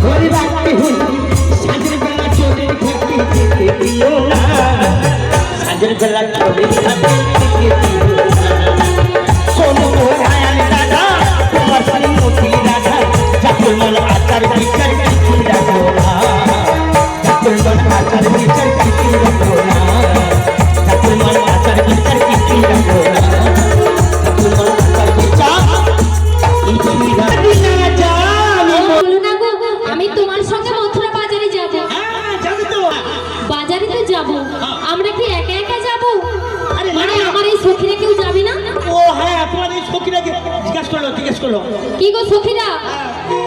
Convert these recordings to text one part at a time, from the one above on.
ঘর রাখতে হলো সাঁঝের বেলা চোরের ঘাটে যেতে দিও না সাঁঝের বেলা চোরের ঘাটে যেতে দিও শোনো গো আয়ান দাদা তোমার সাথে মোটি রাধা যাতে মন আচার বিচার কিছু রাখো না যাতে মন আচার বিচার কিছু রাখো না যাতে মন আচার বিচার কিছু রাখো জিজ্ঞাসা করল জিজ্ঞাসা করল। কি গো সখীরা?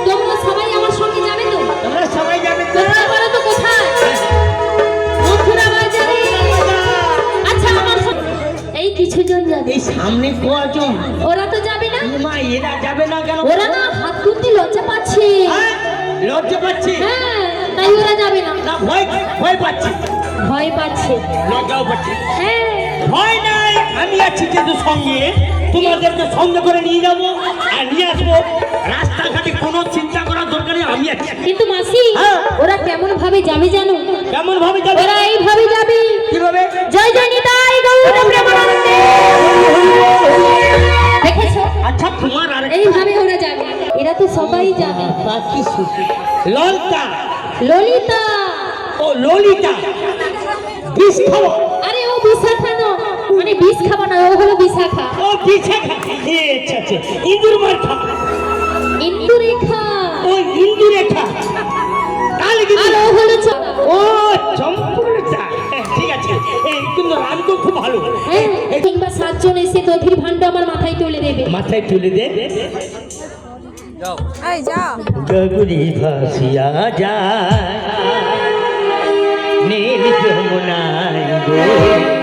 তোমরা সবাই আমার সঙ্গে যাবে তো? তোমরা সবাই যাবে তো? তোমরা বলো তো কোথায়? মথুরা বাজারে? আচ্ছা আমার সঙ্গে এই কিছুজন যাবে। এই সামনে কজন? ওরা তো যাবে না? মা এরা যাবে না কেন? ওরা না হাত তুলতে লজ্জা পাচ্ছে। হ্যাঁ, লজ্জা পাচ্ছি। হ্যাঁ তাই ওরা যাবে না। না ভয় ভয় পাচ্ছি। ভয় পাচ্ছে। লজ্জাও পাচ্ছি। হ্যাঁ। ভয় নাই আমি আছি যেহেতু সঙ্গে। তোমাদেরকে সঙ্গে করে নিয়ে যাব আর নিয়ে আসব। রাস্তাঘাটে কোনো চিন্তা করার দরকার নেই আমি আছি কিন্তু মাসি হ্যাঁ। ওরা কেমন ভাবে যাবে জানো? কেমন ভাবে যাবে? ওরা এইভাবে যাবে। কীভাবে? জয় জয় নিতাই গৌর প্রেমানন্দে দেখেছ? আচ্ছা তোমার আর এইভাবে ওরা যাবে। এরা তো সবাই যাবে। বাকি সুখী ললতা। ললিতা। ও ললিতা। বিষ খাওয়া মানে বিষ খাব না ও হলো বিশাখা ও পিছে খা। এ আচ্ছা আচ্ছা। ইঁদুর মার খা। ইন্দু রেখা ও ইন্দু রেখা কালী আর ও হলো চ- ও চম্পলতা ঠিক আছে। এই কিন্তু রাম তো খুব ভালো। হ্যাঁ কিংবা সাতজন এসে দধির ভাণ্ড আমার মাথায় তুলে দেবে। মাথায় তুলে দে। যাও। এই যা গগুরি ভাসিয়া যায়। নীল যমুনায় গো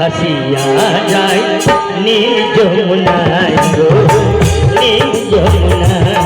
ভাসিয়া যায় নীল যমুনায় নীল যমুনা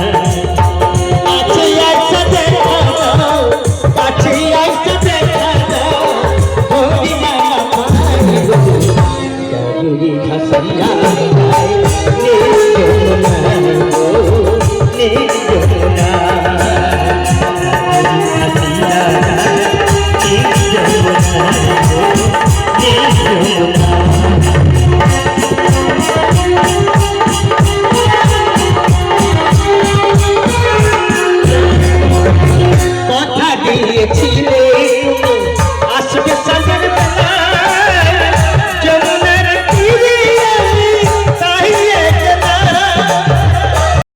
দিয়েছিলে?